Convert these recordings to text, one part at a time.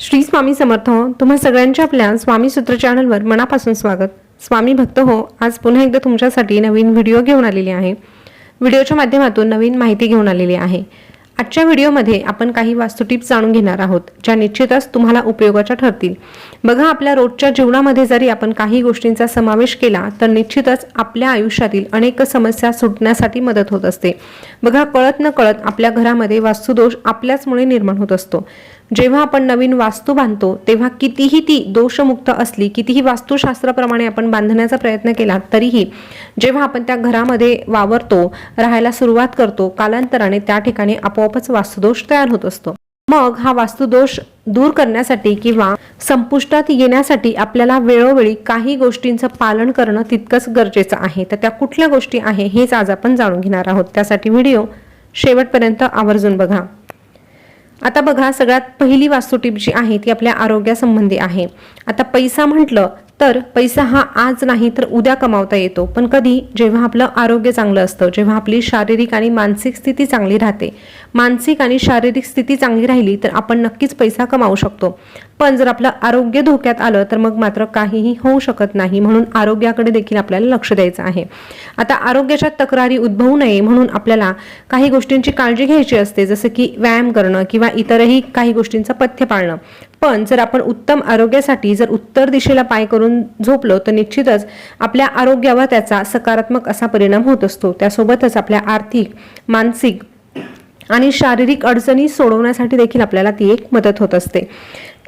श्री स्वामी समर्थ हो तुम्हा सगळ्यांच्या आपल्या स्वामी सूत्र चॅनलवर मनापासून स्वागत. स्वामी भक्त हो आज पुन्हा एकदा तुमच्यासाठी नवीन व्हिडिओ घेऊन आलेली आहे. व्हिडिओच्या माध्यमातून नवीन माहिती घेऊन आलेली आहे. आजच्या व्हिडिओमध्ये आपण काही वास्तू टिप्स जाणून घेणार आहोत ज्या निश्चितच तुम्हाला उपयोगाच्या ठरतील. बघा आपल्या रोजच्या जीवनामध्ये जरी आपण काही गोष्टींचा समावेश केला तर निश्चितच आपल्या आयुष्यातील अनेक समस्या सुटण्यासाठी मदत होत असते. बघा कळत न कळत आपल्या घरामध्ये वास्तुदोष आपल्याचमुळे निर्माण होत असतो. जेव्हा आपण नवीन वास्तू बांधतो तेव्हा कितीही ती दोषमुक्त असली कितीही वास्तुशास्त्राप्रमाणे आपण बांधण्याचा प्रयत्न केला तरीही जेव्हा आपण त्या घरामध्ये वावरतो राहायला सुरुवात करतो कालांतराने त्या ठिकाणी आपोआपच वास्तुदोष तयार होत असतो. मग हा वास्तुदोष दूर करण्यासाठी किंवा संपुष्टात येण्यासाठी आपल्याला वेळोवेळी काही गोष्टींचं पालन करणं तितकंच गरजेचं आहे. तर त्या कुठल्या गोष्टी आहे हेच आज आपण जाणून घेणार आहोत. त्यासाठी व्हिडिओ शेवटपर्यंत आवर्जून बघा. आता बघा सगळ्यात पहिली वास्तू टीप जी आहे ती आपल्या आरोग्यासंबंधी आहे. आता पैसा म्हटलं तर पैसा हा आज नाही तर उद्या कमावता येतो. पण कधी? जेव्हा आपलं आरोग्य चांगलं असतं जेव्हा आपली शारीरिक आणि मानसिक स्थिती चांगली राहते. मानसिक आणि शारीरिक स्थिती चांगली राहिली तर आपण नक्कीच पैसा कमावू शकतो. पण जर आपलं आरोग्य धोक्यात आलं तर मग मात्र काहीही होऊ शकत नाही म्हणून आरोग्याकडे देखील आपल्याला लक्ष द्यायचं आहे. आता आरोग्याच्या तक्रारी उद्भवू नये म्हणून आपल्याला काही गोष्टींची काळजी घ्यायची असते जसं की व्यायाम करणं किंवा इतरही काही गोष्टींचं पथ्य पाळणं. पण जर आपण उत्तम आरोग्यासाठी जर उत्तर दिशेला पाय करून झोपलो तर निश्चितच आपल्या आरोग्यावर त्याचा सकारात्मक असा परिणाम होत असतो. त्यासोबतच आपल्या आर्थिक मानसिक आणि शारीरिक अडचणी सोडवण्यासाठी देखील आपल्याला ती एक मदत होत असते.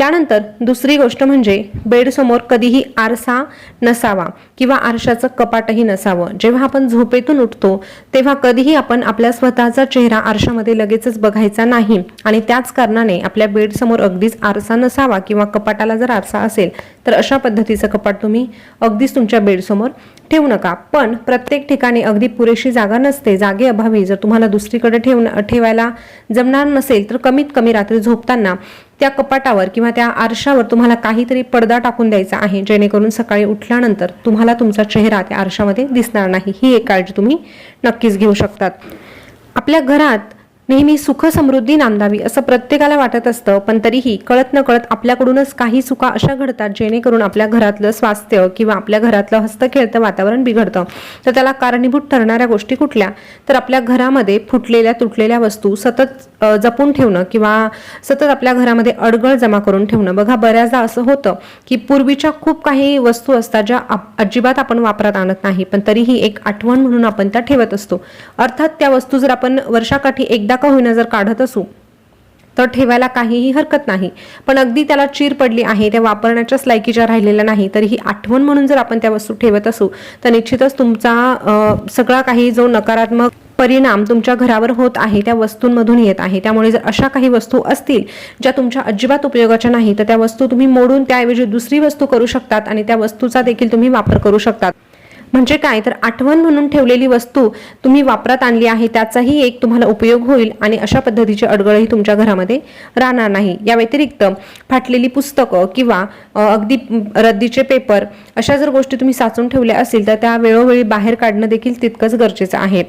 त्यानंतर दुसरी गोष्ट म्हणजे बेडसमोर कधीही आरसा नसावा किंवा आरशाचं कपाटही नसावं. जेव्हा आपण झोपेतून उठतो तेव्हा कधीही आपण आपल्या स्वतःचा चेहरा आरशामध्ये लगेचच बघायचा नाही आणि त्याच कारणाने आपल्या बेडसमोर अगदीच आरसा नसावा किंवा कपाटाला जर आरसा असेल तर अशा पद्धतीचं कपाट तुम्ही अगदीच तुमच्या बेडसमोर ठेवू नका. पण प्रत्येक ठिकाणी अगदी पुरेशी जागा नसते जागे अभावी. जर तुम्हाला दुसरीकडे ठेवण ठेवायला जमणार नसेल तर कमीत कमी रात्री झोपताना त्या कपाटावर किंवा त्या आरशावर तुम्हाला काहीतरी पडदा टाकून द्यायचा आहे जेणेकरून सकाळी उठल्यानंतर तुम्हाला तुमचा चेहरा त्या आरशामध्ये दिसणार नाही. ही एक काळजी तुम्ही नक्कीच घेऊ शकतात. आपल्या घरात नेहमी सुख समृद्धी नांदावी असं प्रत्येकाला वाटत असतं पण तरीही कळत न कळत आपल्याकडूनच काही चुका अशा घडतात जेणेकरून आपल्या घरातलं स्वास्थ्य किंवा आपल्या घरातलं हस्तखेळतं वातावरण बिघडतं. तर त्याला कारणीभूत ठरणाऱ्या गोष्टी कुठल्या? तर आपल्या घरामध्ये फुटलेल्या तुटलेल्या वस्तू सतत जपून ठेवणं किंवा सतत आपल्या घरामध्ये अडगळ जमा करून ठेवणं. बघा बऱ्याचदा असं होतं की पूर्वीच्या खूप काही वस्तू असतात ज्या आप- अजिबात आपण वापरात आणत नाही पण तरीही एक आठवण म्हणून आपण त्या ठेवत असतो. अर्थात त्या वस्तू जर आपण वर्षाकाठी एकदा का होईना जर काढत असू. तर ठेवायला काहीही हरकत नाही. पण अगदी त्याला चीर पडली आहे त्या वापरण्याच्याच लायकीच्या राहिलेल्या नाही तर ही आठवण म्हणून जर आपण त्या वस्तू ठेवत असू तर निश्चितच तुमचा सगळा काही जो नकारात्मक परिणाम तुमच्या घरावर होत आहे त्या वस्तूंमधून येत आहे. त्यामुळे जर अशा काही वस्तू असतील ज्या तुमच्या अजिबात उपयोगाच्या नाही तर त्या वस्तू तुम्ही मोडून त्याऐवजी दुसरी वस्तू करू शकतात आणि त्या वस्तूचा देखील तुम्ही वापर करू शकतात. म्हणजे काय? तर आठवण म्हणून ठेवलेली वस्तू तुम्ही वापरात आणली आहे त्याचाही एक तुम्हाला उपयोग होईल आणि अशा पद्धतीची अडगळही तुमच्या घरामध्ये राहणार नाही. या व्यतिरिक्त फाटलेली पुस्तकं किंवा अगदी रद्दीचे पेपर अशा जर गोष्टी तुम्ही साचून ठेवल्या असतील तर त्या वेळोवेळी बाहेर काढणं देखील तितकंच गरजेचं आहे.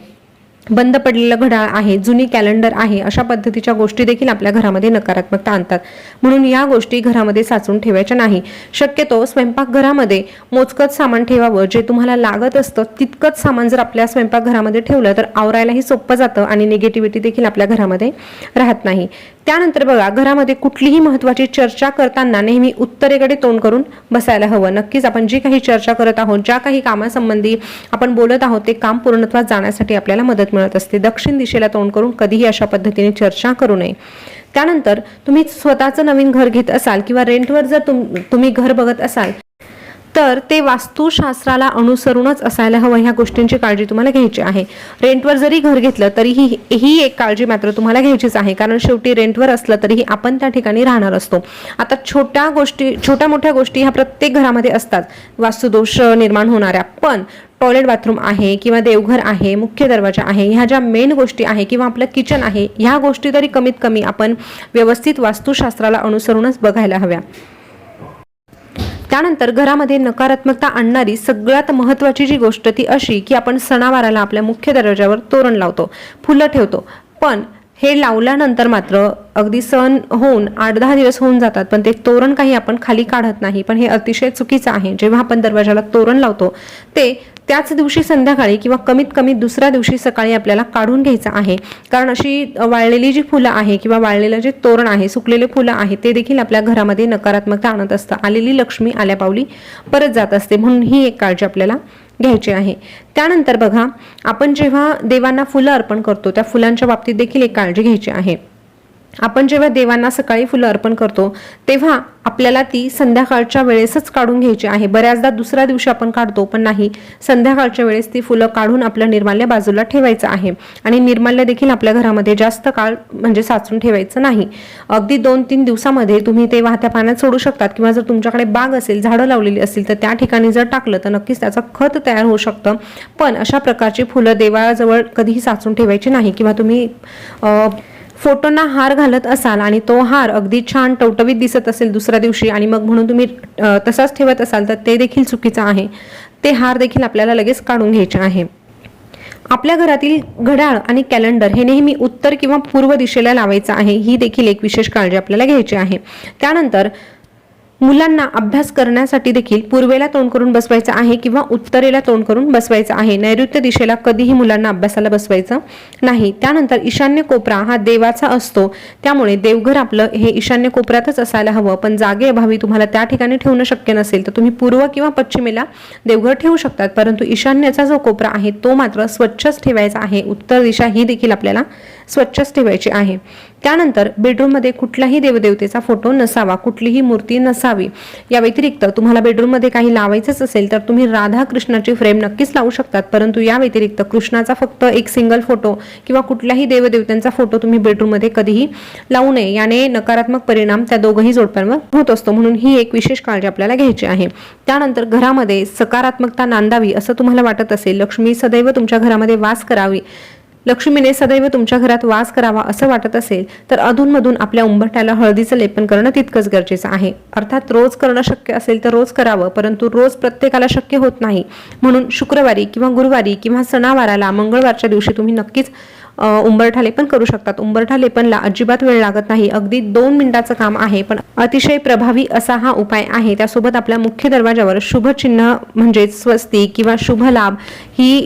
बंद पडलेलं घडा आहे जुनी कॅलेंडर आहे अशा पद्धतीच्या गोष्टी देखील आपल्या घरामध्ये नकारात्मकता आणतात. म्हणून या गोष्टी घरामध्ये साचून ठेवायच्या नाही. शक्यतो स्वयंपाकघरामध्ये मोजकत सामान ठेवावं जे तुम्हाला लागत असतं तितकंच सामान जर आपल्या स्वयंपाकघरामध्ये ठेवलं तर आवरायलाही सोपं जातं आणि निगेटिव्हिटी देखील आपल्या घरामध्ये राहत नाही. त्यानंतर बघा घरामध्ये कुठलीही महत्वाची चर्चा करताना नेहमी उत्तरेकडे तोंड करून बसायला हवं. नक्कीच आपण जी काही चर्चा करत आहोत ज्या काही कामासंबंधी आपण बोलत आहोत ते काम पूर्णत्वात जाण्यासाठी आपल्याला मदत मिळत असते. दक्षिण दिशेला तोंड करून कधीही अशा पद्धतीने चर्चा करू नये. त्यानंतर तुम्ही स्वतःचं नवीन घर घेत असाल किंवा रेंटवर जर तुम तुम्ही घर बघत असाल तर ते वास्तुशास्त्राला अनुसरूनच असायला हवं ह्या गोष्टींची काळजी तुम्हाला घ्यायची आहे. रेंटवर जरी घर घेतलं तरीही ही एक काळजी मात्र तुम्हाला घ्यायचीच आहे. कारण शेवटी रेंटवर असलं तरीही आपण त्या ठिकाणी राहणार असतो. आता छोट्या गोष्टी छोट्या मोठ्या गोष्टी ह्या प्रत्येक घरामध्ये असतात. वास्तुदोष निर्माण होणाऱ्या पण टॉयलेट बाथरूम आहे किंवा देवघर आहे मुख्य दरवाजा आहे ह्या ज्या मेन गोष्टी आहे किंवा आपलं किचन आहे ह्या गोष्टी तरी कमीत कमी आपण व्यवस्थित वास्तुशास्त्राला अनुसरूनच बघायला हव्या. त्यानंतर घरामध्ये नकारात्मकता आणणारी सगळ्यात महत्त्वाची जी गोष्ट ती अशी की आपण सणावाराला आपल्या मुख्य दरवाजावर तोरण लावतो फुलं ठेवतो. पण हे लावल्यानंतर मात्र अगदी सण होऊन आठ दहा दिवस होऊन जातात पण ते तोरण काही आपण खाली काढत नाही. पण हे अतिशय चुकीचं आहे. जेव्हा आपण दरवाजाला तोरण लावतो ते त्याच दिवशी संध्याकाळी किंवा कमीत कमी दुसऱ्या दिवशी सकाळी आपल्याला काढून घ्यायचं आहे. कारण अशी वाळलेली जी फुलं आहे किंवा वाळलेलं जे तोरण आहे सुकलेले फुलं आहे ते देखील आपल्या घरामध्ये नकारात्मकता आणत असतं. आलेली लक्ष्मी आल्या पावली परत जात असते. म्हणून ही एक काळजी आपल्याला घ्यायची आहे. त्यानंतर बघा आपण जेव्हा देवांना फुलं अर्पण करतो त्या फुलांच्या बाबतीत देखील एक काळजी घ्यायची आहे. आपण जेव्हा देवांना सकाळी फुलं अर्पण करतो तेव्हा आपल्याला ती संध्याकाळच्या वेळेसच काढून घ्यायची आहे. बऱ्याचदा दुसऱ्या दिवशी आपण काढतो पण नाही. संध्याकाळच्या वेळेस ती फुलं काढून आपलं निर्माल्य बाजूला ठेवायचं आहे. आणि निर्माल्य देखील आपल्या घरामध्ये जास्त काळ म्हणजे साचून ठेवायचं नाही. अगदी दोन तीन दिवसामध्ये तुम्ही ते वाहत्या पाण्यात सोडू शकतात किंवा जर तुमच्याकडे बाग असेल झाडं लावलेली असतील तर त्या ठिकाणी जर टाकलं तर नक्कीच त्याचं खत तयार होऊ शकतं. पण अशा प्रकारची फुलं देवाजवळ कधीही साचून ठेवायची नाही किंवा तुम्ही फोटोंना हार घालत असाल आणि तो हार अगदी छान टवटवीत दिसत असेल दुसऱ्या दिवशी आणि मग म्हणून तुम्ही तसाच ठेवत असाल तर ते देखील चुकीचं आहे. ते हार देखील आपल्याला लगेच काढून घ्यायचे आहे. आपल्या घरातील घड्याळ आणि कॅलेंडर हे नेहमी उत्तर किंवा पूर्व दिशेला लावायचं आहे ही देखील एक विशेष काळजी आपल्याला घ्यायची आहे. त्यानंतर मुलांना अभ्यास करण्यासाठी देखील पूर्वेला तोंड करून बसवायचं आहे किंवा उत्तरेला तोंड करून बसवायचं आहे. नैऋत्य दिशेला कधीही मुलांना अभ्यासाला बसवायचं नाही. त्यानंतर ईशान्य कोपरा हा देवाचा असतो. त्यामुळे देवघर आपलं हे ईशान्य कोपऱ्यातच असायला हवं. पण जागेअभावी तुम्हाला त्या ठिकाणी ठेवणं शक्य नसेल तर तुम्ही पूर्व किंवा पश्चिमेला देवघर ठेवू शकतात. परंतु ईशान्यचा जो कोपरा आहे तो मात्र स्वच्छच ठेवायचा आहे. उत्तर दिशा ही देखील आपल्याला स्वच्छच ठेवायची आहे. त्यानंतर बेडरूममध्ये कुठलाही देवदेवतेचा फोटो नसावा कुठलीही मूर्ती नसावी. या व्यतिरिक्त तुम्हाला बेडरूममध्ये काही लावायचंच असेल तर तुम्ही राधा कृष्णाची फ्रेम नक्कीच लावू शकतात. परंतु या व्यतिरिक्त कृष्णाचा फक्त एक सिंगल फोटो किंवा कुठल्याही देवदेवतांचा फोटो तुम्ही बेडरूममध्ये कधीही लावू नये. याने नकारात्मक परिणाम त्या दोघंही जोडप्यांवर होत असतो. म्हणून ही एक विशेष काळजी आपल्याला घ्यायची आहे. त्यानंतर घरामध्ये सकारात्मकता नांदावी असं तुम्हाला वाटत असेल. लक्ष्मी सदैव तुमच्या घरामध्ये वास करावी. लक्ष्मीने सदैव तुमच्या घरात वास करावा असं वाटत असेल तर अधूनमधून आपल्या उंबरठ्याला हळदीचं लेपन करणं तितकंच गरजेचं आहे. अर्थात रोज करणं शक्य असेल तर रोज करावं परंतु रोज प्रत्येकाला शक्य होत नाही. म्हणून शुक्रवारी किंवा गुरुवारी किंवा सणावाराला मंगळवारच्या दिवशी तुम्ही नक्कीच उंबरठा लेपन करू शकतात. उंबरठा लेपनला अजिबात वेळ लागत नाही. अगदी दोन मिनिटाचं काम आहे पण अतिशय प्रभावी असा हा उपाय आहे. त्यासोबत आपल्या मुख्य दरवाजावर शुभ चिन्ह म्हणजेच स्वस्ती किंवा शुभ लाभ ही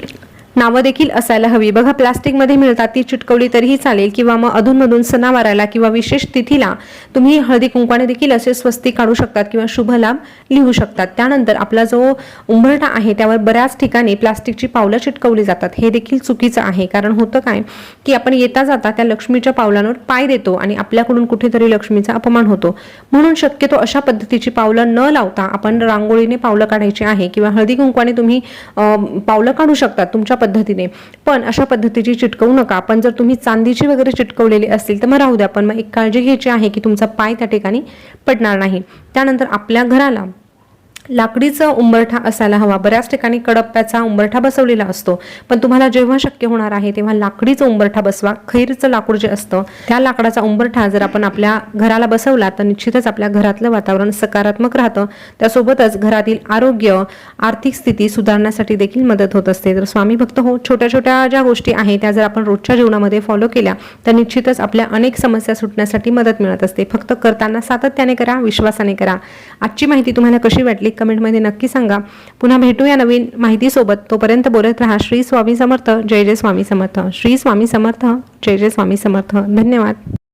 नावं देखील असायला हवी. बघा प्लास्टिकमध्ये मिळतात ती चिटकवली तरीही चालेल किंवा मग अधूनमधून सणावाराला किंवा विशेष तिथीला तुम्ही हळदी कुंकवाने देखील असे स्वस्ती काढू शकतात किंवा शुभ लाभ लिहू शकतात. त्यानंतर आपला जो उंबरठा आहे त्यावर बऱ्याच ठिकाणी प्लास्टिकची पावलं चिटकवली जातात. हे देखील चुकीचं आहे. कारण होतं काय की आपण येता जाता त्या लक्ष्मीच्या पावलांवर पाय देतो आणि आपल्याकडून कुठेतरी लक्ष्मीचा अपमान होतो. म्हणून शक्यतो अशा पद्धतीची पावलं न लावता आपण रांगोळीने पावलं काढायची आहे किंवा हळदी कुंकवाने तुम्ही पावलं काढू शकतात तुमच्या पद्धतीने. पण अशा पद्धतीची चिटकवू नका. पण जर तुम्ही चांदीची वगैरे चिटकवलेली असतील तर मग राहू द्या. पण मग एक काळजी घ्यायची आहे की तुमचा पाय त्या ठिकाणी पडणार नाही. त्यानंतर आपल्या घराला लाकडीचा उंबरठा असायला हवा. बऱ्याच ठिकाणी कडप्प्याचा उंबरठा बसवलेला असतो. पण तुम्हाला जेव्हा शक्य होणार आहे तेव्हा लाकडीचा उंबरठा बसवा. खैरचं लाकूड जे असतं त्या लाकडाचा उंबरठा जर आपण आपल्या घराला बसवला तर निश्चितच आपल्या घरातलं वातावरण सकारात्मक राहतं. त्यासोबतच घरातील आरोग्य आर्थिक स्थिती सुधारण्यासाठी देखील मदत होत असते. तर स्वामी भक्त हो छोट्या छोट्या ज्या गोष्टी आहेत त्या जर आपण रोजच्या जीवनामध्ये फॉलो केल्या तर निश्चितच आपल्या अनेक समस्या सुटण्यासाठी मदत मिळत असते. फक्त करताना सातत्याने करा विश्वासाने करा. आजची माहिती तुम्हाला कशी वाटली? कमेंटमध्ये नक्की सांगा. पुन्हा भेटूया नवीन माहितीसोबत. तोपर्यंत बोलत राहा. श्री स्वामी समर्थ. जय जय स्वामी समर्थ. श्री स्वामी समर्थ. जय जय स्वामी समर्थ. धन्यवाद.